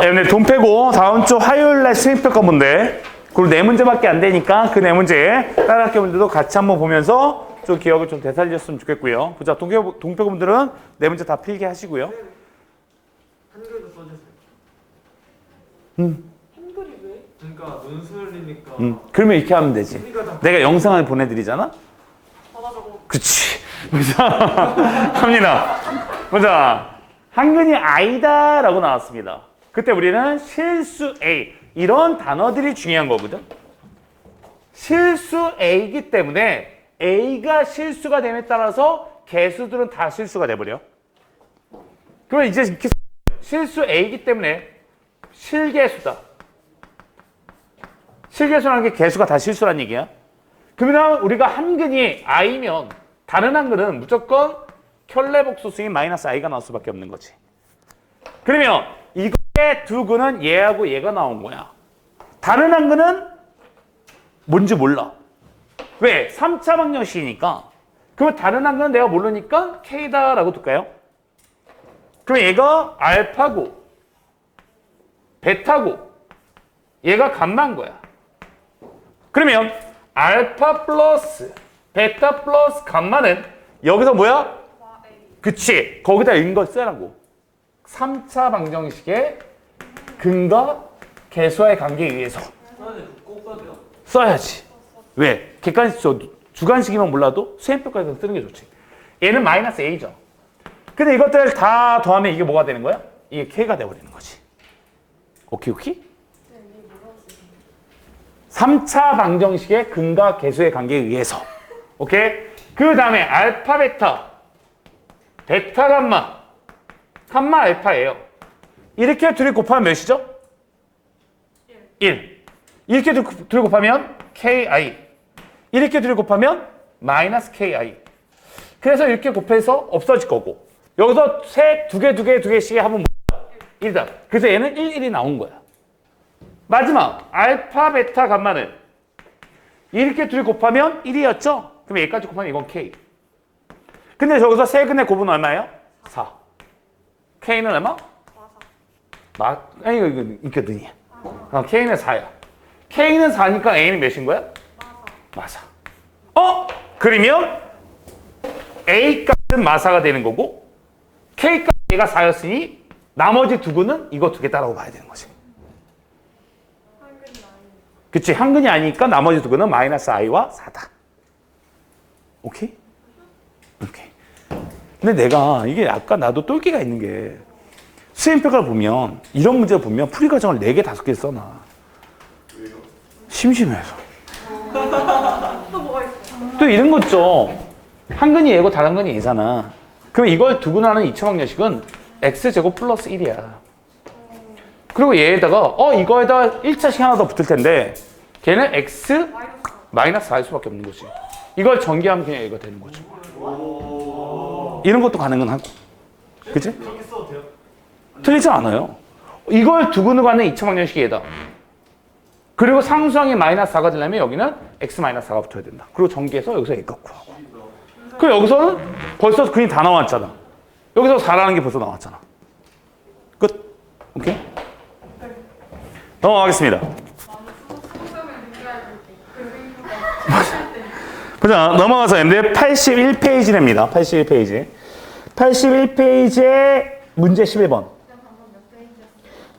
네, 오늘 돈 빼고 다음 주 화요일 날 수행평가 문제 그리고 네 문제밖에 안 되니까 그 네 문제 다른 학교 분들도 같이 한번 보면서 좀 기억을 좀 되살렸으면 좋겠고요. 보자 동계 동표 분들은 네 문제 다 필기 하시고요. 한글도 써주세요. 한글이 왜? 그러니까 논술이니까 음, 그러면 이렇게 하면 되지. 내가 영상을 보내드리잖아. 받아 적어. 그치. 보자. 갑니다. 보자. 한근이 아이다라고 나왔습니다. 그때 우리는 실수 A 이런 단어들이 중요한 거거든. 실수 A이기 때문에 A가 실수가 됨에 따라서 개수들은 다 실수가 돼버려. 그러면 이제 실수 A이기 때문에 실개수다. 실개수라는 게 개수가 다 실수란 얘기야. 그러면 우리가 한근이 i면 다른 한근은 무조건 켤레복수수인 마이너스 i가 나올 수밖에 없는 거지. 그러면 이거의 두 근은 얘하고 얘가 나온 거야. 다른 한 근은 뭔지 몰라. 왜? 3차 방정식이니까. 그러면 다른 한 근은 내가 모르니까 k다라고 둘까요? 그럼 얘가 알파고 베타고 얘가 감마인 거야. 그러면 알파 플러스 베타 플러스 감마는 여기서 뭐야? 그치. 거기다 인거 쓰라고. 3차 방정식의 근과 개수와의 관계에 의해서. 써야지. 왜? 객관식, 저 주관식이면 몰라도 수행평가에서 쓰는 게 좋지. 얘는 마이너스 A죠. 근데 이것들 다 더하면 이게 뭐가 되는 거야? 이게 K가 돼버리는 거지. 오케이, 오케이? 3차 방정식의 근과 개수의 관계에 의해서. 오케이? 그 다음에 알파, 베타, 베타, 감마, 감마, 알파예요. 이렇게 둘이 곱하면 몇이죠? 1. 이렇게 둘, 둘이 곱하면 KI. 이렇게 둘이 곱하면 마이너스 KI. 그래서 이렇게 곱해서 없어질 거고. 여기서 세, 두 개, 두 개, 두 개씩 하면 뭐야? 1이다. 그래서 얘는 1, 1이 나온 거야. 마지막 알파, 베타, 감마는 이렇게 둘이 곱하면 1이었죠? 그럼 얘까지 곱하면 이건 K. 근데 저기서 세 근의 곱은 얼마예요? 4. K는 얼마? 마, 아니 이거 이거 있거든요. 어, K는 4야. K는 4니까 A는 몇인 거야? 마사. 어? 그러면 A 값은 마사가 되는 거고 K 값 얘가 4였으니 나머지 두 근은 이거 두 개 따라고 봐야 되는 거지. 그치 한근이 아니니까 나머지 두 근은 마이너스 i와 4다. 오케이? 오케이. 근데 내가 이게 약간 나도 똘끼가 있는 게 수행평가를 보면 이런 문제 보면 풀이 과정을 4개, 5개 써놔. 심심해서. 또 뭐가 있어? 또 이런 거 있죠. 한 근이 얘고 다른 근이 얘잖아. 그럼 이걸 두근하는 이차방정식은 x제곱 플러스 1이야. 그리고 얘에다가 어 이거에다 1차식 하나 더 붙을 텐데 걔는 x 마이너스. 마이너스 4일 수밖에 없는 거지. 이걸 전개하면 그냥 이거 되는 거죠. 이런 것도 가능은 하고. 그치? 그렇게 써도 돼요? 틀리지 않아요. 이걸 두근으로 가는 2차 방정 식이 얘다. 그리고 상수항이 마이너스 4가 되려면 여기는 x 마이너스 4가 붙어야 된다. 그리고 전개해서 여기서 a 값 구하고. 그럼 여기서는 벌써 근이 다 나왔잖아. 여기서 4라는 게 벌써 나왔잖아. 끝. 오케이? 넘어가겠습니다. 보자 넘어가서 근데 81페이지랍니다. 81페이지. 81페이지에 문제 11번.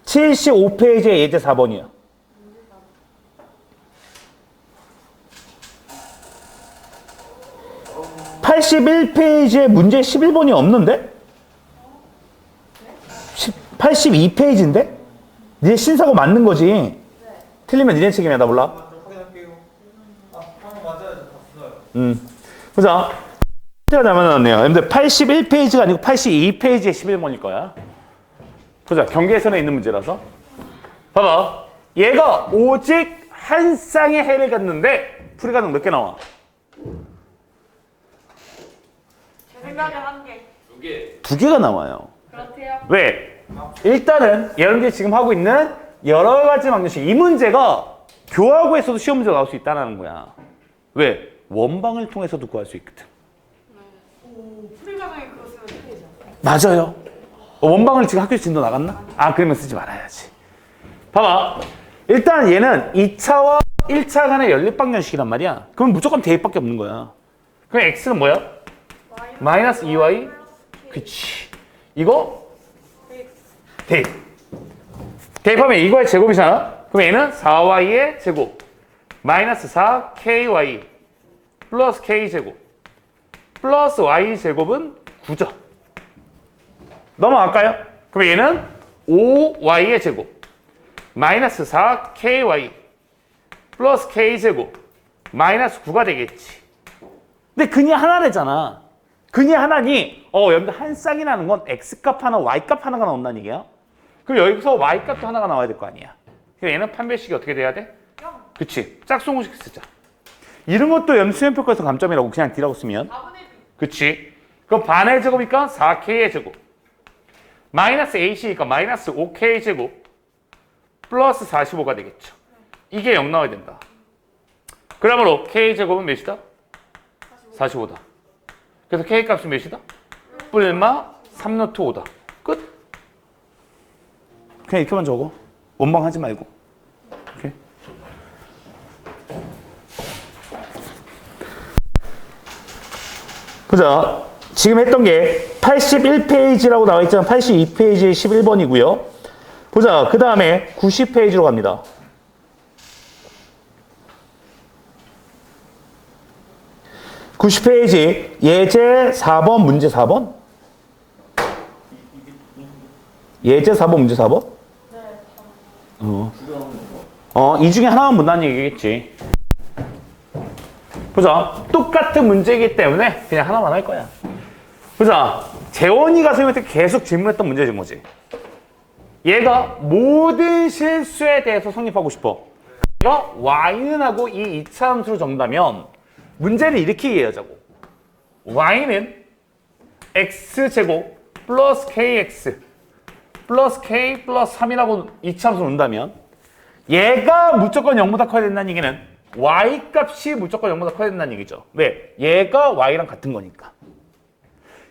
75페이지에 예제 4번이요. (81페이지에) 문제 (11번이) 없는데? 82페이지인데? 니네 신사고 맞는 거지 틀리면 니네 책임이야 나 몰라 아, 저 확인할게요. 아, 방금 맞아요. 음. 보자. 제가 잘못 나왔네요. 근데 81페이지가 아니고 82페이지에 11번일 거야. 보자. 경계선에 있는 문제라서. 봐봐. 얘가 오직 한 쌍의 해를 갖는데 풀이 가능 몇 개 나와? 제 생각에 한 개. 두 개가 나와요. 그렇대요. 왜? 일단은 여러분들이 지금 하고 있는 여러 가지 방정식 이 문제가 교하고에서도 시험 문제가 나올 수 있다는 거야. 왜? 원방을 통해서도 구할 수 있거든. 오, 과정에 그거 쓰면 틀리죠. 맞아요. 어, 원방을 지금 학교 진도 나갔나? 아, 그러면 쓰지 말아야지. 봐봐. 일단 얘는 2차와 1차 간의 연립방정식이란 말이야. 그럼 무조건 대입밖에 없는 거야. 그럼 x는 뭐야? 마이너스 2y? 그치. 이거 대입. 대입하면 이거의 제곱이잖아. 그럼 얘는 4y의 제곱 마이너스 4ky 플러스 k 제곱 플러스 y 제곱은 9죠. 넘어갈까요? 그럼 얘는 5y의 제곱 마이너스 4ky 플러스 k 제곱 마이너스 9가 되겠지. 근데 근이 하나래잖아. 근이 하나니 어 여러분들 한 쌍이 나는 건 x 값 하나, y 값 하나가 나온다는 얘기야. 그럼 여기서 y 값도 하나가 나와야 될 거 아니야. 그럼 얘는 판별식이 어떻게 돼야 돼? 그치. 짝수공식 쓰자. 이런 것도 염수연표과에서 감점이라고 그냥 D라고 쓰면 4분의 2. 그치. 그럼 반의 제곱이니까 4K의 제곱. 마이너스 AC니까 마이너스 5K 제곱. 플러스 45가 되겠죠. 이게 0 나와야 된다. 그러므로 K 제곱은 몇이다? 45 다. 그래서 K 값은 몇이다? 뿔마 3노트 5다. 끝. 그냥 이렇게만 적어. 원방 하지 말고. 오케이. 보자. 지금 했던 게 81페이지라고 나와 있잖아. 82페이지 11번이고요. 보자. 그 다음에 90페이지로 갑니다. (90페이지) 예제 4번 문제 4번 예제 4번 문제 4번 어. 어, 이 중에 하나만 못난 얘기겠지. 보자. 똑같은 문제이기 때문에 그냥 하나만 할 거야. 보자. 재원이가 선생님한테 계속 질문했던 문제지 뭐지. 얘가 모든 실수에 대해서 성립하고 싶어. 얘가 y는 하고 이 2차 함수를 적는다면 문제를 이렇게 이해하자고. y는 x제곱 플러스 kx 플러스 k 플러스 3이라고 2차 함수를 놓는다면 얘가 무조건 0보다 커야 된다는 얘기는 y 값이 무조건 0보다 커야 된다는 얘기죠. 왜? 얘가 y랑 같은 거니까.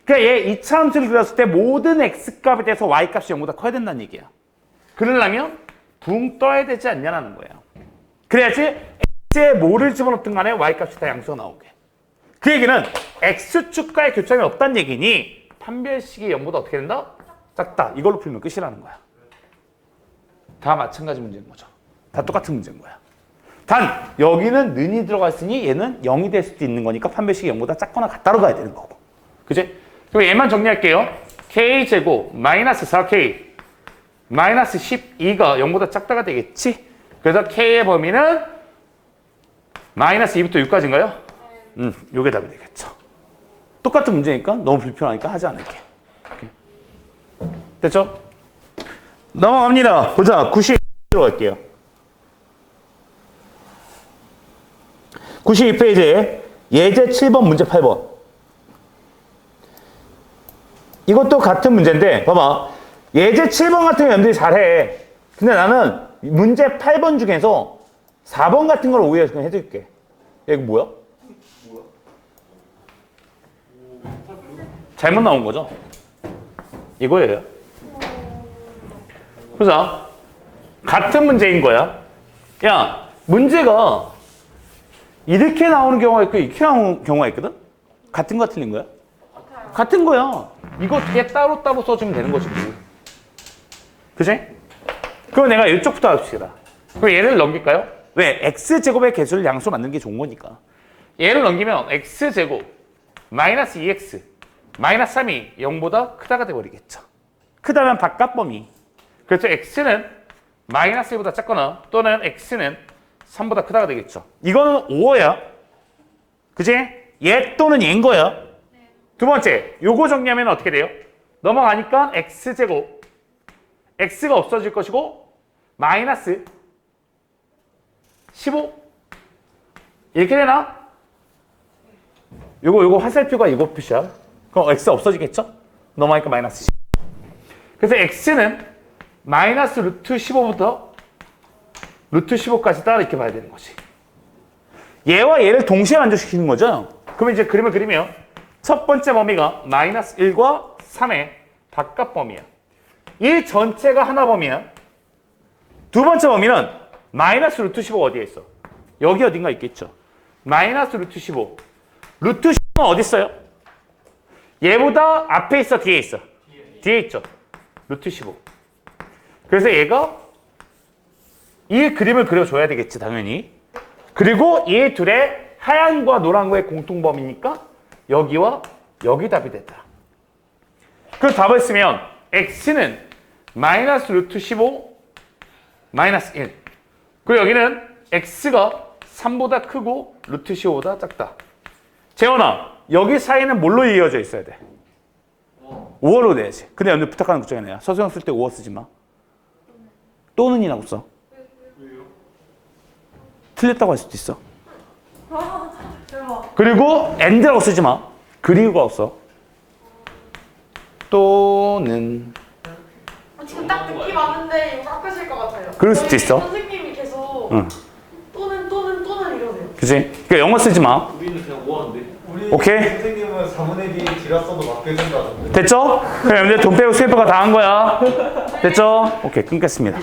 그러니까 얘 2차 함수를 그렸을 때 모든 x 값에 대해서 y 값이 0보다 커야 된다는 얘기야. 그러려면 붕 떠야 되지 않냐는 거야. 그래야지 x에 뭐를 집어넣든 간에 y 값이 다 양수가 나오게. 그 얘기는 x축과의 교점이 없다는 얘기니 판별식이 0보다 어떻게 된다? 작다. 이걸로 풀면 끝이라는 거야. 다 마찬가지 문제인 거죠. 다 똑같은 문제인 거야. 단 여기는 는이 들어가 있으니 얘는 0이 될 수도 있는 거니까 판별식이 0보다 작거나 같다로 가야 되는 거고. 그지? 그럼 얘만 정리할게요. k제곱 마이너스 4k 마이너스 12가 0보다 작다가 되겠지? 그래서 k의 범위는 마이너스 2부터 6까지인가요? 음, 요게 답이 되겠죠. 똑같은 문제니까 너무 불편하니까 하지 않을게. 오케이. 됐죠? 넘어갑니다. 보자. 92로 갈게요. 92페이지에 예제 7번 문제 8번. 이것도 같은 문제인데 봐봐. 예제 7번 같은 거 여러분들이 잘해. 근데 나는 문제 8번 중에서 4번 같은 걸 오히려 그냥 해줄게. 야, 이거 뭐야? 잘못 나온 거죠? 이거예요. 보자. 같은 문제인 거야. 야, 문제가 이렇게 나오는 경우가 있고 이렇게 나오는 경우가 있거든? 같은 거 틀린 거야? 같은 거야. 이거 뒤에 따로따로 써주면 되는 거지. 뭐. 그지? 그럼 내가 이쪽부터 합시다. 그럼 얘를 넘길까요? 왜? x제곱의 개수를 양수로 만드는 게 좋은 거니까. 얘를 넘기면 x제곱 마이너스 2x 마이너스 3이 0보다 크다가 돼버리겠죠. 크다면 바깥 범위. 그래서 x는 마이너스 1보다 작거나 또는 x는 3보다 크다가 되겠죠. 이거는 5야. 그지? 얘 또는 얘인 거야. 두 번째, 요거 정리하면 어떻게 돼요? 넘어가니까 x제곱 x가 없어질 것이고 마이너스 15 이렇게 되나? 요거 요거 화살표가 이거 표시야. 그럼 x 없어지겠죠? 넘어가니까 마이너스 10. 그래서 x는 마이너스 루트 15부터 루트 15까지 따라 이렇게 봐야 되는 거지. 얘와 얘를 동시에 만족시키는 거죠. 그러면 이제 그림을 그리면 첫 번째 범위가 마이너스 1과 3의 바깥 범위야. 이 전체가 하나 범위야. 두 번째 범위는 마이너스 루트 15 어디에 있어? 여기 어딘가 있겠죠. 마이너스 루트 15. 루트 15는 어디 있어요? 얘보다 앞에 있어, 뒤에 있어? 뒤에 있죠. 루트 15. 그래서 얘가 이 그림을 그려줘야 되겠지, 당연히. 그리고 이 둘의 하얀과 노란거의 공통범위니까 여기와 여기 답이 됐다. 그 답을 쓰면 x는 마이너스 루트 15 마이너스 1 그리고 여기는 x가 3보다 크고 루트 15보다 작다. 재원아 여기 사이는 뭘로 이어져 있어야 돼? 5어로 내야지. 근데 오늘 부탁하는 하나야. 서수형 쓸 때 5어 쓰지 마. 또는이라고 써. 틀렸다고 할 수도 있어. 대박. 그리고 and라고 쓰지 마. 그리고가 없어. 또는 아, 지금 딱 느낌 왔는데 이거 깎으실 것 같아요. 그럴 수도 저희 있어. 선생님이 계속 응. 또는 또는 또는 이러세요. 그지? 그러니까 영어 쓰지 마. 우리는 그냥 5하는데. 네. 우리 오케이. 선생님은 4분의 D 길었어도 맞게 된다던데. 됐죠? 그럼 여러분들 돈 빼고 스웨퍼가 다 한 거야. 됐죠? 오케이, 끊겠습니다.